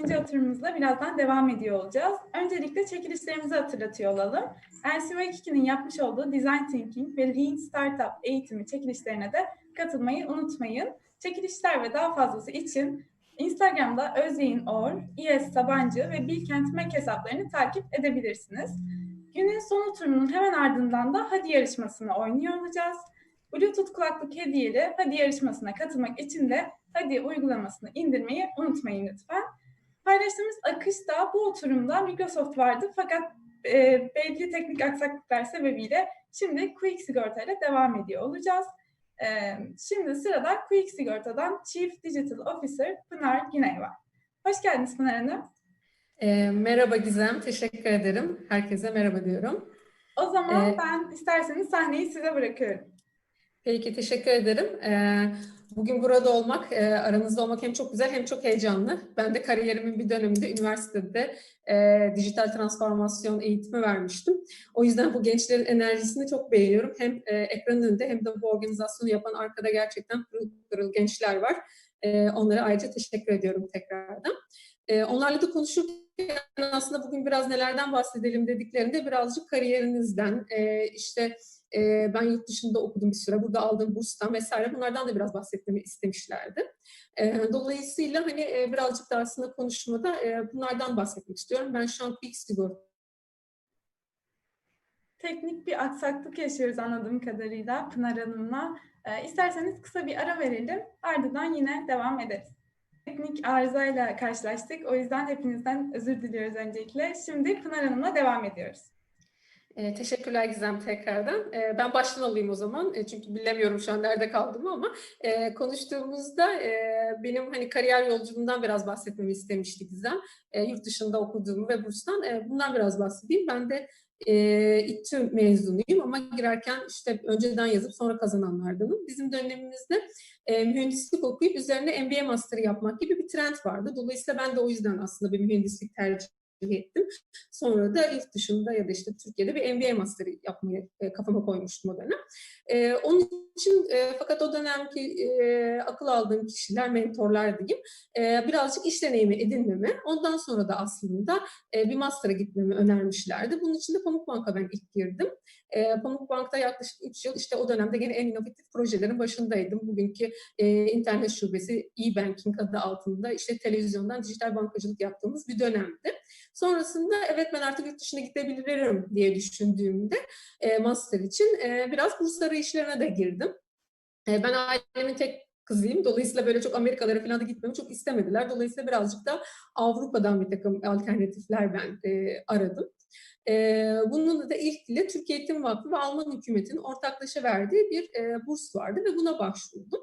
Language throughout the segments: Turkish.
ikinci oturumumuzla birazdan devam ediyor olacağız. Öncelikle çekilişlerimizi hatırlatıyor olalım. LCV2'nin yapmış olduğu Design Thinking ve Lean Startup eğitimi çekilişlerine de katılmayı unutmayın. Çekilişler ve daha fazlası için Instagram'da Özyeğin.or, İES Sabancı ve Bilkent Mek hesaplarını takip edebilirsiniz. Günün son oturumunun hemen ardından da Hadi yarışmasını oynuyor olacağız. Bluetooth kulaklık hediyeli Hadi yarışmasına katılmak için de Hadi uygulamasını indirmeyi unutmayın lütfen. Paylaştığımız akışta bu oturumda Microsoft vardı fakat e, belli teknik aksaklıklar sebebiyle şimdi Quick Sigorta ile devam ediyor olacağız. E, şimdi sırada Quick Sigorta'dan Chief Digital Officer Pınar Güney var. Hoş geldiniz Pınar Hanım. E, merhaba Gizem, teşekkür ederim. Herkese merhaba diyorum. O zaman Ee, ben isterseniz sahneyi size bırakıyorum. Peki, teşekkür ederim. E, bugün burada olmak, e, aranızda olmak hem çok güzel hem çok heyecanlı. Ben de kariyerimin bir döneminde üniversitede e, dijital transformasyon eğitimi vermiştim. O yüzden bu gençlerin enerjisini çok beğeniyorum. Hem e, ekranın önünde hem de bu organizasyonu yapan arkada gerçekten pırıl pırıl gençler var. E, onlara ayrıca teşekkür ediyorum tekrardan. E, onlarla da konuşurken aslında bugün biraz nelerden bahsedelim dediklerinde birazcık kariyerinizden, e, işte e, ben yurt dışında okudum bir süre, burada aldığım burstan vesaire bunlardan da biraz bahsetmemi istemişlerdi. E, dolayısıyla hani e, birazcık da aslında konuşmada e, bunlardan bahsetmek istiyorum. Ben şu an Quick Sigorta Teknik bir aksaklık yaşıyoruz anladığım kadarıyla Pınar Hanım'la. Ee, isterseniz kısa bir ara verelim, ardından yine devam ederiz. Teknik arızayla karşılaştık, o yüzden hepinizden özür diliyoruz öncelikle. Şimdi Pınar Hanım'la devam ediyoruz. E, teşekkürler Gizem tekrardan. E, ben baştan alayım o zaman. E, çünkü bilemiyorum şu an nerede kaldım ama e, konuştuğumuzda e, benim hani kariyer yolculuğumdan biraz bahsetmemi istemişti Gizem. E, yurt dışında okuduğumu ve burstan. E, bundan biraz bahsedeyim. Ben de e, İTÜ mezunuyum ama girerken işte önceden yazıp sonra kazananlardanım. Bizim dönemimizde e, mühendislik okuyup üzerine MBA master'ı yapmak gibi bir trend vardı. Dolayısıyla ben de o yüzden aslında bir mühendislik tercih ettim. Sonra da yurt dışında ya da işte Türkiye'de bir MBA master'ı yapmayı e, kafama koymuştum o dönem. E, onun için e, fakat o dönemki e, akıl aldığım kişiler, mentorlar diyeyim, e, birazcık iş deneyimi edinmemi, ondan sonra da aslında e, bir master'a gitmemi önermişlerdi. Bunun için de Pamukbank'a ben ilk girdim. E, Pamukbank'ta yaklaşık 3 yıl işte o dönemde gene en inovatif projelerin başındaydım. Bugünkü e, internet şubesi e-banking adı altında işte televizyondan dijital bankacılık yaptığımız bir dönemdi. Sonrasında evet ben artık yurt dışına gidebilirim diye düşündüğümde e, master için e, biraz burs arayışlarına da girdim. E, ben ailemin tek kızıyım. Dolayısıyla böyle çok Amerikalara falan da gitmemi çok istemediler. Dolayısıyla birazcık da Avrupa'dan bir takım alternatifler ben e, aradım. E, bunun da ilk ile Türkiye Eğitim Vakfı ve Alman hükümetinin ortaklaşa verdiği bir e, burs vardı ve buna başvurdum.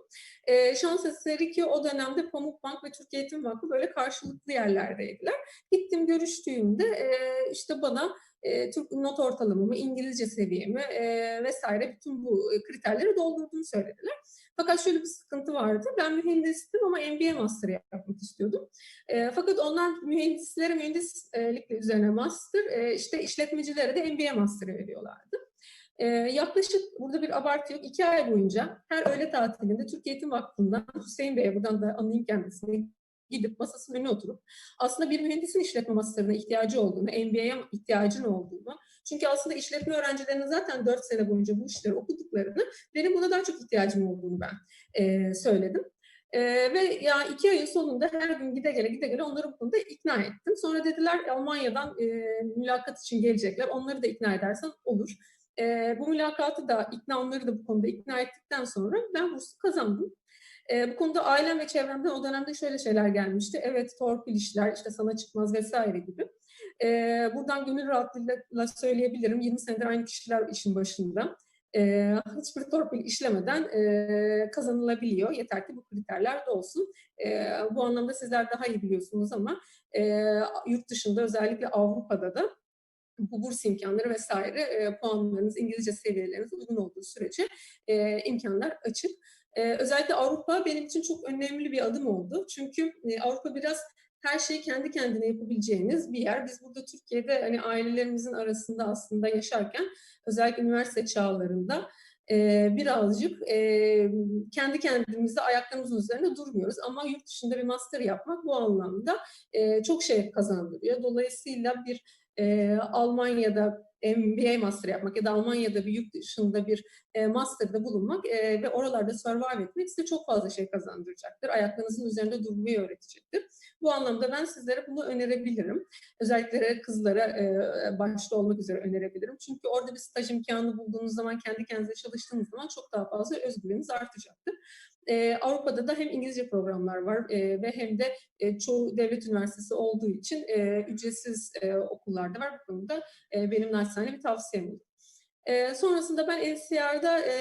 E, şans eseri ki o dönemde Pamukbank ve Türkiye Eğitim Vakfı böyle karşılıklı yerlerdeydiler. Gittim görüştüğümde e, işte bana e, Türk not ortalamamı, İngilizce seviyemi e, vesaire bütün bu kriterleri doldurduğunu söylediler. Fakat şöyle bir sıkıntı vardı. Ben mühendistim ama MBA master yapmak istiyordum. E, fakat onlar mühendislere mühendislikle üzerine master, e, işte işletmecilere de MBA master veriyorlardı. E, yaklaşık burada bir abartı yok. iki ay boyunca her öğle tatilinde Türkiye Eğitim Vakfı'ndan Hüseyin Bey'e buradan da anlayayım kendisine gidip masasının önüne oturup aslında bir mühendisin işletme masterına ihtiyacı olduğunu, MBA'ya ihtiyacın olduğunu, çünkü aslında işletme öğrencilerinin zaten 4 sene boyunca bu işleri okuduklarını, benim buna daha çok ihtiyacım olduğunu ben e, söyledim. E, ve ya iki ayın sonunda her gün gide gele gide gele onları bu konuda ikna ettim. Sonra dediler Almanya'dan e, mülakat için gelecekler, onları da ikna edersen olur. E, bu mülakatı da ikna onları da bu konuda ikna ettikten sonra ben bursu kazandım. E, bu konuda ailem ve çevremden o dönemde şöyle şeyler gelmişti. Evet torpil işler, işte sana çıkmaz vesaire gibi. E, buradan gönül rahatlığıyla söyleyebilirim. 20 senedir aynı kişiler işin başında. E, hiçbir torpil işlemeden e, kazanılabiliyor. Yeter ki bu kriterler de olsun. E, bu anlamda sizler daha iyi biliyorsunuz ama e, yurt dışında özellikle Avrupa'da da bu burs imkanları vesaire e, puanlarınız, İngilizce seviyeleriniz uygun olduğu sürece e, imkanlar açık. Ee, özellikle Avrupa benim için çok önemli bir adım oldu. Çünkü e, Avrupa biraz her şeyi kendi kendine yapabileceğiniz bir yer. Biz burada Türkiye'de hani ailelerimizin arasında aslında yaşarken özellikle üniversite çağlarında e, birazcık e, kendi kendimize ayaklarımızın üzerinde durmuyoruz. Ama yurt dışında bir master yapmak bu anlamda e, çok şey kazandırıyor. Dolayısıyla bir e, Almanya'da MBA master yapmak ya da Almanya'da bir yurt dışında bir e, master'da bulunmak e, ve oralarda survive etmek size çok fazla şey kazandıracaktır. Ayaklarınızın üzerinde durmayı öğretecektir. Bu anlamda ben sizlere bunu önerebilirim. Özellikle kızlara e, başta olmak üzere önerebilirim. Çünkü orada bir staj imkanı bulduğunuz zaman, kendi kendinize çalıştığınız zaman çok daha fazla özgüveniniz artacaktır. E, Avrupa'da da hem İngilizce programlar var e, ve hem de e, çoğu devlet üniversitesi olduğu için e, ücretsiz e, okullarda var. Bu konuda e, benim naçizane bir tavsiyem olur. E, sonrasında ben NCR'da e,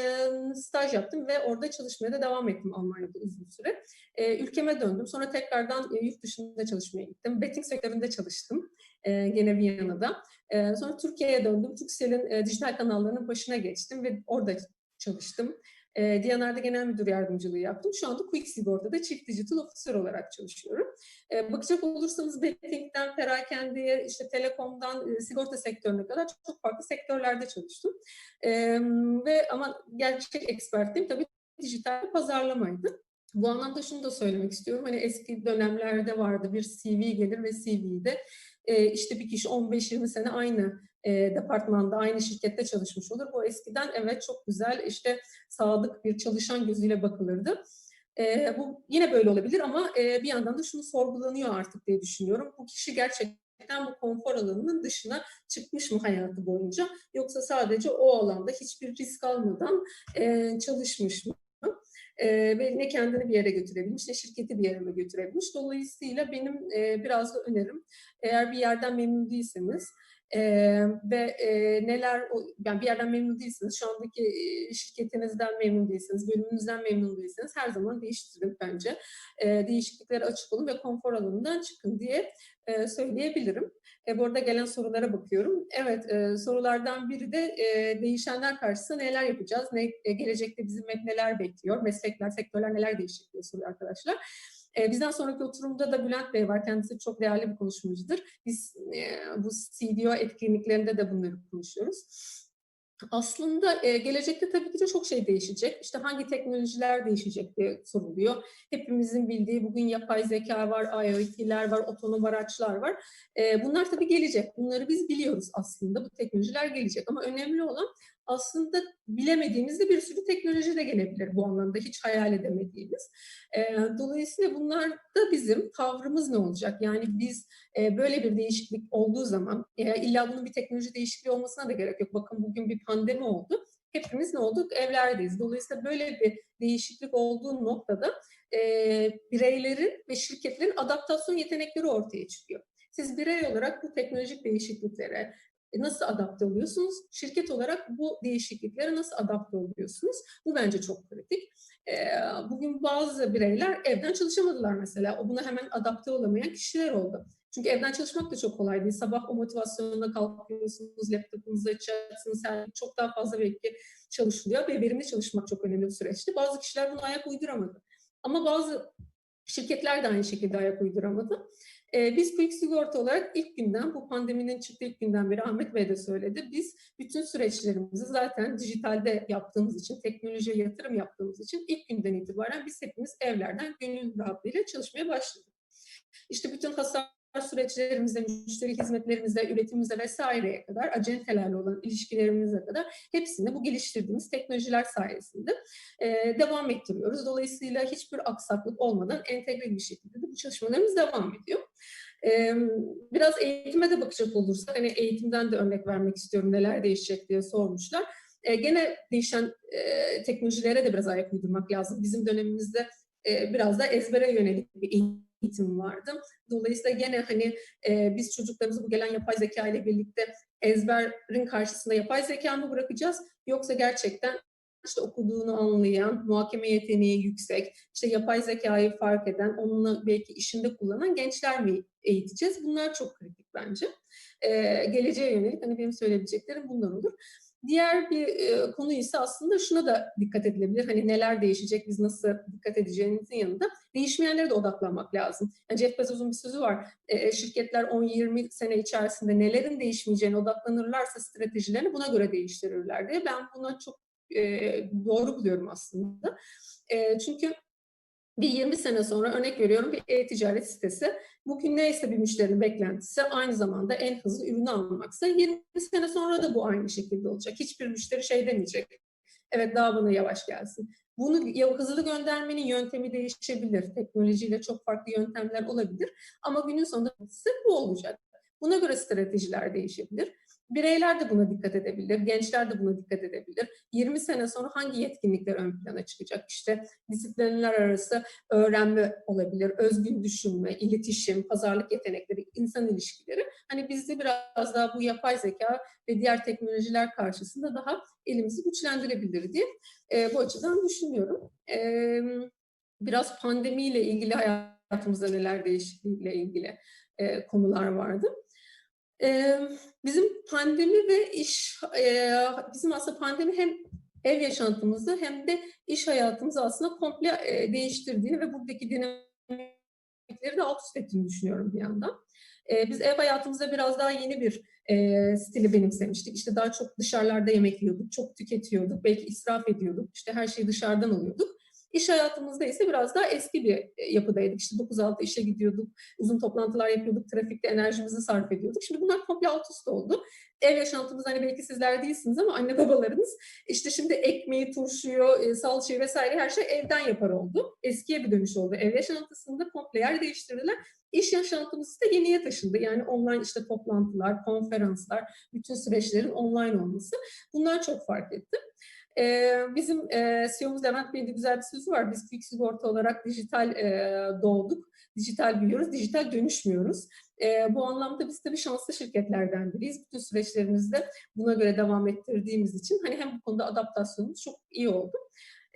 staj yaptım ve orada çalışmaya da devam ettim Almanya'da uzun süre. E, ülkeme döndüm. Sonra tekrardan e, yurt dışında çalışmaya gittim. Betting sektöründe çalıştım. E, gene Viyana'da. E, sonra Türkiye'ye döndüm. Turkcell'in e, dijital kanallarının başına geçtim ve orada çalıştım. E, Diyanar'da genel müdür yardımcılığı yaptım. Şu anda Quick Sigorta'da Chief Digital Officer olarak çalışıyorum. E, bakacak olursanız betting'den, perakendeye, işte telekomdan e, sigorta sektörüne kadar çok, çok farklı sektörlerde çalıştım. E, ve ama gerçek ekspertim tabii dijital pazarlamaydı. Bu anlamda şunu da söylemek istiyorum. Hani eski dönemlerde vardı bir CV gelir ve CV'de e, işte bir kişi 15-20 sene aynı e, departmanda, aynı şirkette çalışmış olur. Bu eskiden evet çok güzel işte sadık bir çalışan gözüyle bakılırdı. E, bu yine böyle olabilir ama e, bir yandan da şunu sorgulanıyor artık diye düşünüyorum. Bu kişi gerçekten bu konfor alanının dışına çıkmış mı hayatı boyunca yoksa sadece o alanda hiçbir risk almadan e, çalışmış mı? e, ve ne kendini bir yere götürebilmiş ne şirketi bir yere götürebilmiş. Dolayısıyla benim e, biraz da önerim eğer bir yerden memnun değilseniz e, ve e, neler yani bir yerden memnun değilsiniz, şu andaki şirketinizden memnun değilsiniz, bölümünüzden memnun değilsiniz her zaman değiştirin bence. E, değişikliklere açık olun ve konfor alanından çıkın diye e, söyleyebilirim. E, bu arada gelen sorulara bakıyorum. Evet, e, sorulardan biri de e, değişenler karşısında neler yapacağız, ne, e, gelecekte bizim neler bekliyor, meslekler, sektörler neler değişecek diye soruyor arkadaşlar. E, bizden sonraki oturumda da Bülent Bey var. Kendisi çok değerli bir konuşmacıdır. Biz e, bu CDO etkinliklerinde de bunları konuşuyoruz. Aslında e, gelecekte tabii ki de çok şey değişecek. İşte hangi teknolojiler değişecek diye soruluyor. Hepimizin bildiği bugün yapay zeka var, IoT'ler var, otonom araçlar var. E, bunlar tabii gelecek. Bunları biz biliyoruz aslında. Bu teknolojiler gelecek. Ama önemli olan aslında bilemediğimizde bir sürü teknoloji de gelebilir bu anlamda hiç hayal edemediğimiz. Dolayısıyla bunlar da bizim tavrımız ne olacak? Yani biz böyle bir değişiklik olduğu zaman illa bunun bir teknoloji değişikliği olmasına da gerek yok. Bakın bugün bir pandemi oldu. Hepimiz ne olduk? Evlerdeyiz. Dolayısıyla böyle bir değişiklik olduğu noktada e, bireylerin ve şirketlerin adaptasyon yetenekleri ortaya çıkıyor. Siz birey olarak bu teknolojik değişikliklere, e, nasıl adapte oluyorsunuz? Şirket olarak bu değişikliklere nasıl adapte oluyorsunuz? Bu bence çok kritik. E, bugün bazı bireyler evden çalışamadılar mesela. O buna hemen adapte olamayan kişiler oldu. Çünkü evden çalışmak da çok kolay değil. Sabah o motivasyonla kalkıyorsunuz, laptopunuzu açacaksınız. Yani çok daha fazla belki çalışılıyor ve verimli çalışmak çok önemli bir süreçti. Bazı kişiler buna ayak uyduramadı. Ama bazı şirketler de aynı şekilde ayak uyduramadı. E, biz Quick Sigorta olarak ilk günden, bu pandeminin çıktığı ilk günden beri Ahmet Bey de söyledi. Biz bütün süreçlerimizi zaten dijitalde yaptığımız için, teknolojiye yatırım yaptığımız için ilk günden itibaren biz hepimiz evlerden gönül rahatlığıyla çalışmaya başladık. İşte bütün hasar süreçlerimizde, müşteri hizmetlerimizde, üretimimizde vesaireye kadar, acentelerle olan ilişkilerimize kadar hepsinde bu geliştirdiğimiz teknolojiler sayesinde e, devam ettiriyoruz. Dolayısıyla hiçbir aksaklık olmadan entegre bir şekilde de bu çalışmalarımız devam ediyor. E, biraz eğitime de bakacak olursak, hani eğitimden de örnek vermek istiyorum, neler değişecek diye sormuşlar. E, gene değişen e, teknolojilere de biraz ayak uydurmak lazım. Bizim dönemimizde e, biraz da ezbere yönelik bir eğitim eğitim vardı. Dolayısıyla gene hani e, biz çocuklarımızı bu gelen yapay zeka ile birlikte ezberin karşısında yapay zeka mı bırakacağız yoksa gerçekten işte okuduğunu anlayan, muhakeme yeteneği yüksek, işte yapay zekayı fark eden, onunla belki işinde kullanan gençler mi eğiteceğiz? Bunlar çok kritik bence. Ee, geleceğe yönelik hani benim söyleyebileceklerim bunlar olur. Diğer bir e, konu ise aslında şuna da dikkat edilebilir. Hani neler değişecek, biz nasıl dikkat edeceğimizin yanında değişmeyenlere de odaklanmak lazım. Yani Jeff Bezos'un bir sözü var. E, şirketler 10-20 sene içerisinde nelerin değişmeyeceğine odaklanırlarsa stratejilerini buna göre değiştirirler diye. Ben buna çok e, doğru buluyorum aslında. E, çünkü bir 20 sene sonra örnek veriyorum bir e-ticaret sitesi. Bugün neyse bir müşterinin beklentisi aynı zamanda en hızlı ürünü almaksa 20 sene sonra da bu aynı şekilde olacak. Hiçbir müşteri şey demeyecek. Evet daha bana yavaş gelsin. Bunu hızlı göndermenin yöntemi değişebilir. Teknolojiyle çok farklı yöntemler olabilir. Ama günün sonunda bu olacak. Buna göre stratejiler değişebilir. Bireyler de buna dikkat edebilir, gençler de buna dikkat edebilir. 20 sene sonra hangi yetkinlikler ön plana çıkacak? İşte disiplinler arası öğrenme olabilir, özgün düşünme, iletişim, pazarlık yetenekleri, insan ilişkileri. Hani bizde biraz daha bu yapay zeka ve diğer teknolojiler karşısında daha elimizi güçlendirebilir diye e, bu açıdan düşünüyorum. E, biraz pandemiyle ilgili hayatımızda neler değiştiğiyle ilgili e, konular vardı. Bizim pandemi ve iş, bizim aslında pandemi hem ev yaşantımızı hem de iş hayatımızı aslında komple e, değiştirdiğini ve buradaki dinamikleri de alt ettiğini düşünüyorum bir yandan. Biz ev hayatımızda biraz daha yeni bir e, stili benimsemiştik. İşte daha çok dışarılarda yemek yiyorduk, çok tüketiyorduk, belki israf ediyorduk, işte her şeyi dışarıdan alıyorduk. İş hayatımızda ise biraz daha eski bir yapıdaydık. İşte 9-6 işe gidiyorduk, uzun toplantılar yapıyorduk, trafikte enerjimizi sarf ediyorduk. Şimdi bunlar komple alt üst oldu. Ev yaşantımız hani belki sizler değilsiniz ama anne babalarınız işte şimdi ekmeği, turşuyu, salçayı vesaire her şey evden yapar oldu. Eskiye bir dönüş oldu. Ev yaşantısında komple yer değiştirdiler. İş yaşantımız da yeniye taşındı. Yani online işte toplantılar, konferanslar, bütün süreçlerin online olması. Bunlar çok fark etti. Ee, bizim e, CEO'muz Levent Bey'in de güzel bir sözü var. Biz Quick Sigorta olarak dijital e, doğduk, dijital büyüyoruz, dijital dönüşmüyoruz. E, bu anlamda biz tabii şanslı şirketlerden biriyiz. Bütün süreçlerimizde buna göre devam ettirdiğimiz için hani hem bu konuda adaptasyonumuz çok iyi oldu.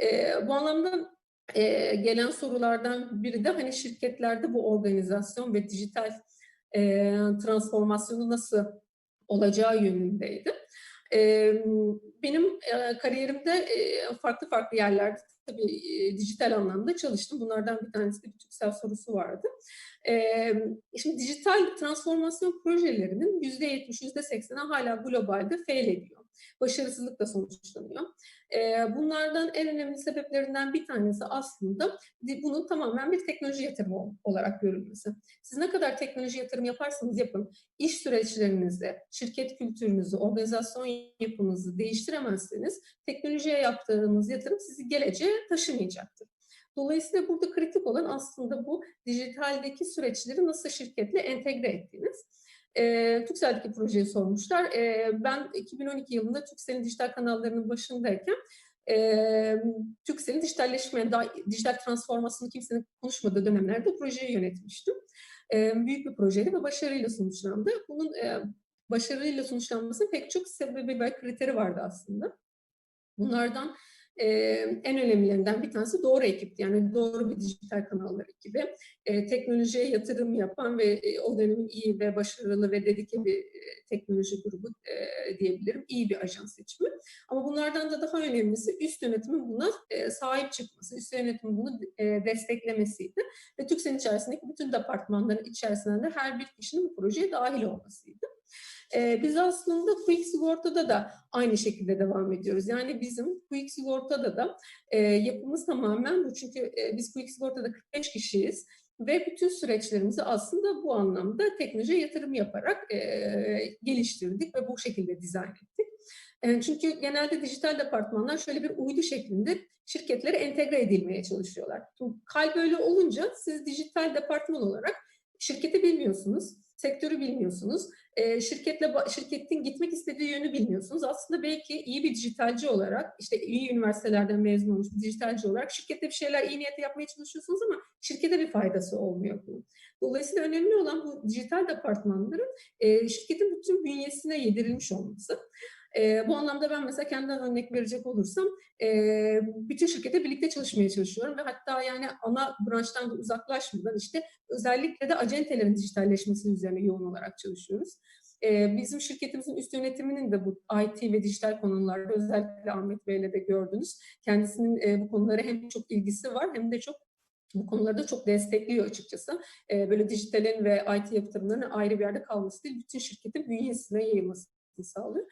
E, bu anlamda e, gelen sorulardan biri de hani şirketlerde bu organizasyon ve dijital e, transformasyonu nasıl olacağı yönündeydi. Benim kariyerimde farklı farklı yerlerde tabii dijital anlamda çalıştım. Bunlardan bir tanesi de bir Türksel sorusu vardı. Şimdi dijital transformasyon projelerinin %70, %80'i hala globalde fail ediyor. Başarısızlıkla sonuçlanıyor. Bunlardan en önemli sebeplerinden bir tanesi aslında bunun tamamen bir teknoloji yatırımı olarak görülmesi. Siz ne kadar teknoloji yatırım yaparsanız yapın, iş süreçlerinizi, şirket kültürünüzü, organizasyon yapınızı değiştiremezseniz teknolojiye yaptığınız yatırım sizi geleceğe taşımayacaktır. Dolayısıyla burada kritik olan aslında bu dijitaldeki süreçleri nasıl şirketle entegre ettiğiniz. E, Türkcell'deki projeyi sormuşlar. E, ben 2012 yılında Türkcell'in dijital kanallarının başındayken e, Türkcell'in dijitalleşme, dijital transformasyonu kimsenin konuşmadığı dönemlerde projeyi yönetmiştim. E, büyük bir projeydi ve başarıyla sonuçlandı. Bunun e, başarıyla sonuçlanmasının pek çok sebebi ve kriteri vardı aslında. Bunlardan e, en önemlilerinden bir tanesi doğru ekipti. Yani doğru bir dijital kanallar ekibi. E, teknolojiye yatırım yapan ve e, o dönemin iyi ve başarılı ve dedike bir e, teknoloji grubu e, diyebilirim. İyi bir ajans seçimi. Ama bunlardan da daha önemlisi üst yönetimin buna e, sahip çıkması, üst yönetimin bunu e, desteklemesiydi. Ve TÜKSEN içerisindeki bütün departmanların içerisinde de her bir kişinin bu projeye dahil olmasıydı. E, biz aslında Quick Sigorta'da da aynı şekilde devam ediyoruz. Yani bizim Quick Sigorta'da da e, yapımız tamamen bu. Çünkü e, biz Quick Sigorta'da 45 kişiyiz ve bütün süreçlerimizi aslında bu anlamda teknolojiye yatırım yaparak e, geliştirdik ve bu şekilde dizayn ettik. E, çünkü genelde dijital departmanlar şöyle bir uydu şeklinde şirketlere entegre edilmeye çalışıyorlar. Şimdi kal böyle olunca siz dijital departman olarak şirketi bilmiyorsunuz, sektörü bilmiyorsunuz e, şirketle şirketin gitmek istediği yönü bilmiyorsunuz. Aslında belki iyi bir dijitalci olarak, işte iyi üniversitelerden mezun olmuş bir dijitalci olarak şirkette bir şeyler iyi niyetle yapmaya çalışıyorsunuz ama şirkete bir faydası olmuyor bunun. Dolayısıyla önemli olan bu dijital departmanların e, şirketin bütün bünyesine yedirilmiş olması. E, bu anlamda ben mesela kendimden örnek verecek olursam e, bütün şirkete birlikte çalışmaya çalışıyorum ve hatta yani ana branştan da uzaklaşmadan işte özellikle de acentelerin dijitalleşmesi üzerine yoğun olarak çalışıyoruz. E, bizim şirketimizin üst yönetiminin de bu IT ve dijital konularda özellikle Ahmet Bey'le de gördünüz. Kendisinin e, bu konulara hem çok ilgisi var hem de çok bu konularda çok destekliyor açıkçası. E, böyle dijitalin ve IT yatırımlarının ayrı bir yerde kalması değil, bütün şirketin bünyesine yayılmasını sağlıyor.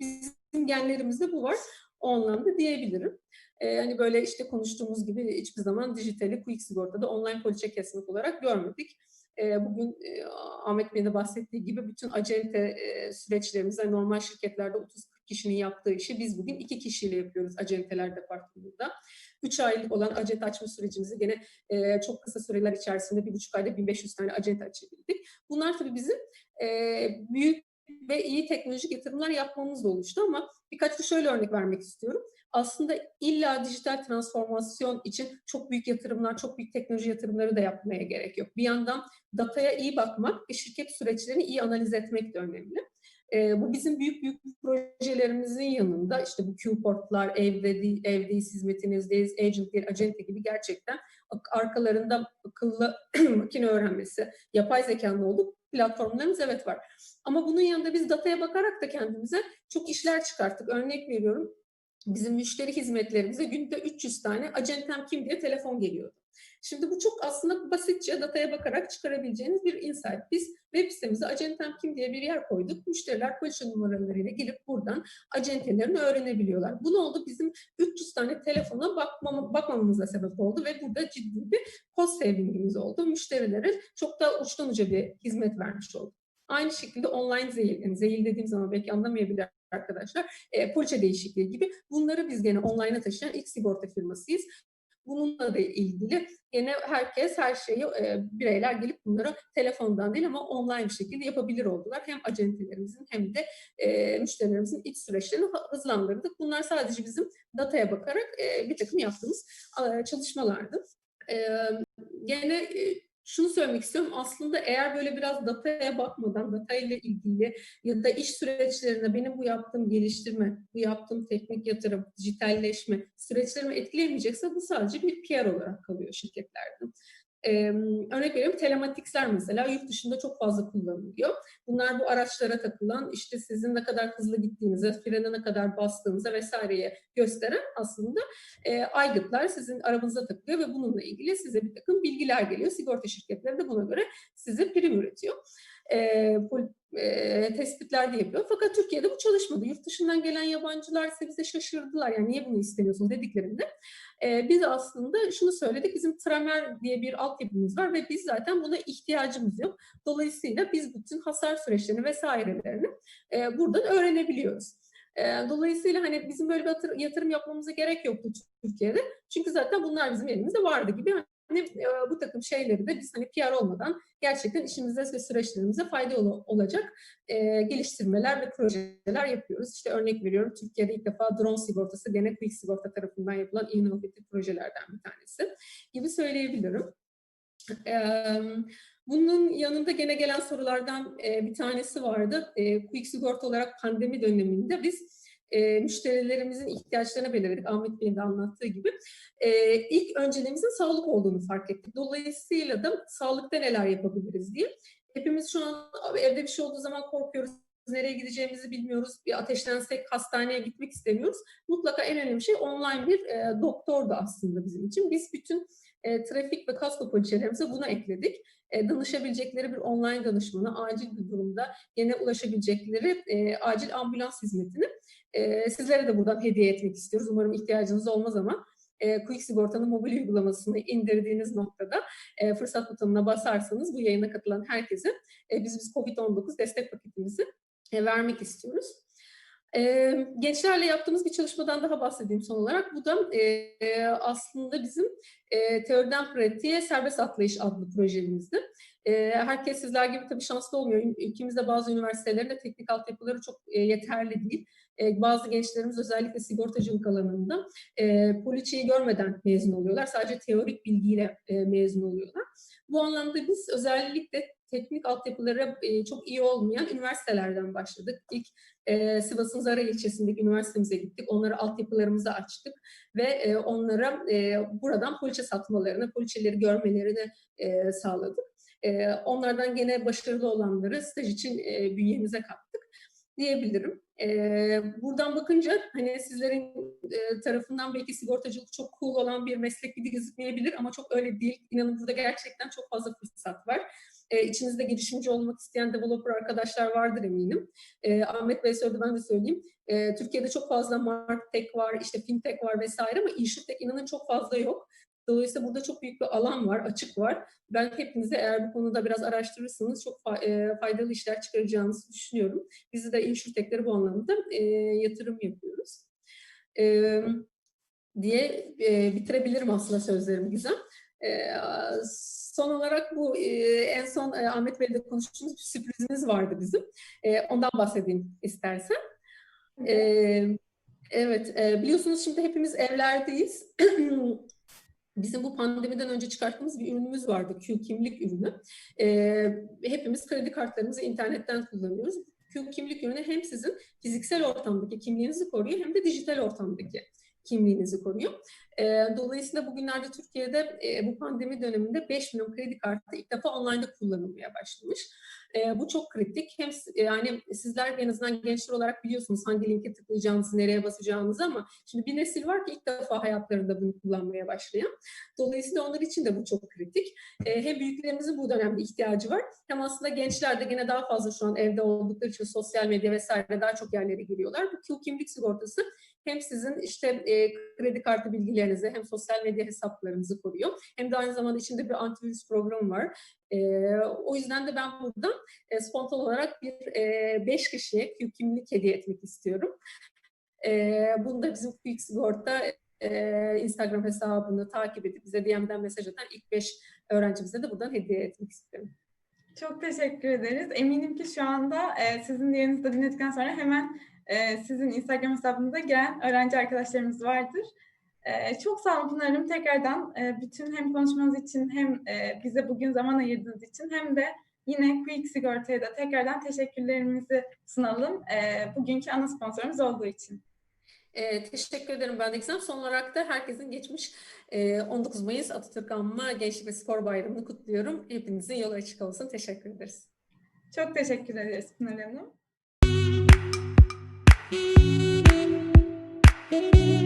Bizim genlerimizde bu var. O anlamda diyebilirim. E, hani böyle işte konuştuğumuz gibi hiçbir zaman dijitali quick sigortada online poliçe kesmek olarak görmedik. E, bugün e, Ahmet Bey'in de bahsettiği gibi bütün acente e, süreçlerimizde normal şirketlerde 30-40 kişinin yaptığı işi biz bugün iki kişiyle yapıyoruz acenteler departmanında. 3 aylık olan acente açma sürecimizi gene e, çok kısa süreler içerisinde bir buçuk ayda 1500 tane acente açabildik. Bunlar tabii bizim e, büyük ve iyi teknolojik yatırımlar yapmamızla oluştu ama birkaç da şöyle örnek vermek istiyorum. Aslında illa dijital transformasyon için çok büyük yatırımlar, çok büyük teknoloji yatırımları da yapmaya gerek yok. Bir yandan dataya iyi bakmak ve şirket süreçlerini iyi analiz etmek de önemli. E, bu bizim büyük büyük projelerimizin yanında işte bu Q-portlar, evde, evdeyiz, hizmetinizdeyiz, agent değil, acente gibi gerçekten arkalarında akıllı makine öğrenmesi, yapay zekanın olduğu platformlarımız evet var. Ama bunun yanında biz dataya bakarak da kendimize çok işler çıkarttık. Örnek veriyorum bizim müşteri hizmetlerimize günde 300 tane acentem kim diye telefon geliyordu. Şimdi bu çok aslında basitçe dataya bakarak çıkarabileceğiniz bir insight. Biz web sitemize acentem kim diye bir yer koyduk. Müşteriler poliçe numaralarıyla gelip buradan acentelerini öğrenebiliyorlar. Bu ne oldu? Bizim 300 tane telefona bakmama, bakmamamıza sebep oldu ve burada ciddi bir cost savingimiz oldu. Müşterilere çok daha uçtan uca bir hizmet vermiş olduk. Aynı şekilde online zehir, yani zehir dediğim zaman belki anlamayabilir arkadaşlar, e, poliçe değişikliği gibi bunları biz gene online'a taşıyan ilk sigorta firmasıyız. Bununla da ilgili yine herkes her şeyi e, bireyler gelip bunları telefondan değil ama online bir şekilde yapabilir oldular. Hem acentelerimizin hem de e, müşterilerimizin iç süreçlerini hızlandırdık. Bunlar sadece bizim dataya bakarak e, bir takım yaptığımız e, çalışmalardı. E, gene e, şunu söylemek istiyorum. Aslında eğer böyle biraz dataya bakmadan, data ilgili ya da iş süreçlerinde benim bu yaptığım geliştirme, bu yaptığım teknik yatırım, dijitalleşme süreçlerimi etkileyemeyecekse bu sadece bir PR olarak kalıyor şirketlerde. Ee, örnek veriyorum telematiksler mesela yurt dışında çok fazla kullanılıyor. Bunlar bu araçlara takılan işte sizin ne kadar hızlı gittiğinize, frene ne kadar bastığınıza vesaireye gösteren aslında e, aygıtlar sizin arabanıza takılıyor ve bununla ilgili size bir takım bilgiler geliyor. Sigorta şirketleri de buna göre size prim üretiyor. E, tespitler de yapıyor. Fakat Türkiye'de bu çalışmadı. Yurt dışından gelen yabancılar ise bize şaşırdılar. Yani niye bunu istemiyorsunuz dediklerinde e, biz aslında şunu söyledik. Bizim Tramer diye bir altyapımız var ve biz zaten buna ihtiyacımız yok. Dolayısıyla biz bütün hasar süreçlerini vesairelerini buradan öğrenebiliyoruz. Dolayısıyla hani bizim böyle bir yatırım yapmamıza gerek yoktu Türkiye'de. Çünkü zaten bunlar bizim elimizde vardı gibi. Hani bu takım şeyleri de biz hani PR olmadan gerçekten işimize ve süreçlerimize faydalı olacak e, geliştirmeler ve projeler yapıyoruz. İşte örnek veriyorum Türkiye'de ilk defa drone sigortası gene Quick Sigorta tarafından yapılan inovatif projelerden bir tanesi gibi söyleyebilirim. E, bunun yanında gene gelen sorulardan e, bir tanesi vardı. E, Quick Sigorta olarak pandemi döneminde biz e, müşterilerimizin ihtiyaçlarını belirledik. Ahmet Bey'in de anlattığı gibi. E, ilk önceliğimizin sağlık olduğunu fark ettik. Dolayısıyla da sağlıkta neler yapabiliriz diye. Hepimiz şu an evde bir şey olduğu zaman korkuyoruz nereye gideceğimizi bilmiyoruz. Bir ateşlensek hastaneye gitmek istemiyoruz. Mutlaka en önemli şey online bir e, doktor da aslında bizim için. Biz bütün e, trafik ve kasko poliçelerimize bunu ekledik. E, danışabilecekleri bir online danışmana, acil bir durumda yine ulaşabilecekleri e, acil ambulans hizmetini e, sizlere de buradan hediye etmek istiyoruz. Umarım ihtiyacınız olmaz ama e, Quick Sigorta'nın mobil uygulamasını indirdiğiniz noktada e, fırsat butonuna basarsanız bu yayına katılan herkese e, biz, biz COVID-19 destek paketimizi e, vermek istiyoruz. E, gençlerle yaptığımız bir çalışmadan daha bahsedeyim son olarak. Bu da e, aslında bizim e, teoriden pratiğe serbest atlayış adlı projemizdi. E, herkes sizler gibi tabii şanslı olmuyor. Ülkemizde bazı üniversitelerin de teknik altyapıları çok e, yeterli değil. E, bazı gençlerimiz özellikle sigortacılık alanında e, poliçeyi görmeden mezun oluyorlar. Sadece teorik bilgiyle e, mezun oluyorlar. Bu anlamda biz özellikle teknik altyapıları e, çok iyi olmayan üniversitelerden başladık. İlk e, Sivas'ın Zara ilçesindeki üniversitemize gittik. Onlara altyapılarımızı açtık ve e, onlara e, buradan poliçe satmalarını, poliçeleri görmelerini e, sağladık. E, onlardan gene başarılı olanları staj için e, bünyemize kattık diyebilirim. E, buradan bakınca hani sizlerin e, tarafından belki sigortacılık çok cool olan bir meslek gibi gözükmeyebilir ama çok öyle değil. İnanın burada gerçekten çok fazla fırsat var. E, içinizde girişimci olmak isteyen developer arkadaşlar vardır eminim. E, Ahmet Bey söyledi ben de söyleyeyim. E, Türkiye'de çok fazla martech var, işte fintech var vesaire ama insurtech inanın çok fazla yok. Dolayısıyla burada çok büyük bir alan var, açık var. Ben hepinize eğer bu konuda biraz araştırırsanız çok faydalı işler çıkaracağınızı düşünüyorum. Bizi de insurtech'leri bu anlamda e, yatırım yapıyoruz. E, diye e, bitirebilirim aslında sözlerimi Gizem. E, son olarak bu e, en son e, Ahmet Bey'le konuştuğumuz bir sürprizimiz vardı bizim. E, ondan bahsedeyim istersen. Evet, biliyorsunuz şimdi hepimiz evlerdeyiz. Bizim bu pandemiden önce çıkarttığımız bir ürünümüz vardı, Q kimlik ürünü. Hepimiz kredi kartlarımızı internetten kullanıyoruz. Q kimlik ürünü hem sizin fiziksel ortamdaki kimliğinizi koruyor hem de dijital ortamdaki kimliğinizi koruyor. E, dolayısıyla bugünlerde Türkiye'de e, bu pandemi döneminde 5 milyon kredi kartı ilk defa online'da kullanılmaya başlamış. E, bu çok kritik. Hem yani sizler en azından gençler olarak biliyorsunuz hangi linke tıklayacağınızı, nereye basacağınızı ama şimdi bir nesil var ki ilk defa hayatlarında bunu kullanmaya başlayan. Dolayısıyla onlar için de bu çok kritik. E, hem büyüklerimizin bu dönemde ihtiyacı var hem aslında gençler de yine daha fazla şu an evde oldukları için sosyal medya vesaire daha çok yerlere giriyorlar. Bu kimlik sigortası hem sizin işte e, kredi kartı bilgilerinizi hem sosyal medya hesaplarınızı koruyor. Hem de aynı zamanda içinde bir antivirüs programı var. E, o yüzden de ben buradan e, spontan olarak bir 5 e, kişiye Q kimlik hediye etmek istiyorum. E, bunu da bizim Quick Sigorta e, Instagram hesabını takip edip bize DM'den mesaj atan ilk 5 öğrencimize de buradan hediye etmek istiyorum. Çok teşekkür ederiz. Eminim ki şu anda e, sizin yerinizde dinledikten sonra hemen e, sizin Instagram hesabınıza gelen öğrenci arkadaşlarımız vardır. E, çok sağ olun Pınar Hanım. Tekrardan e, bütün hem konuşmanız için hem e, bize bugün zaman ayırdığınız için hem de yine Quick Sigorta'ya da tekrardan teşekkürlerimizi sunalım. E, bugünkü ana sponsorumuz olduğu için. E, teşekkür ederim ben de Gizem. Son olarak da herkesin geçmiş e, 19 Mayıs Atatürk Anma Gençlik ve Spor Bayramı'nı kutluyorum. Hepinizin yolu açık olsun. Teşekkür ederiz. Çok teşekkür ederiz Pınar Hanım. Música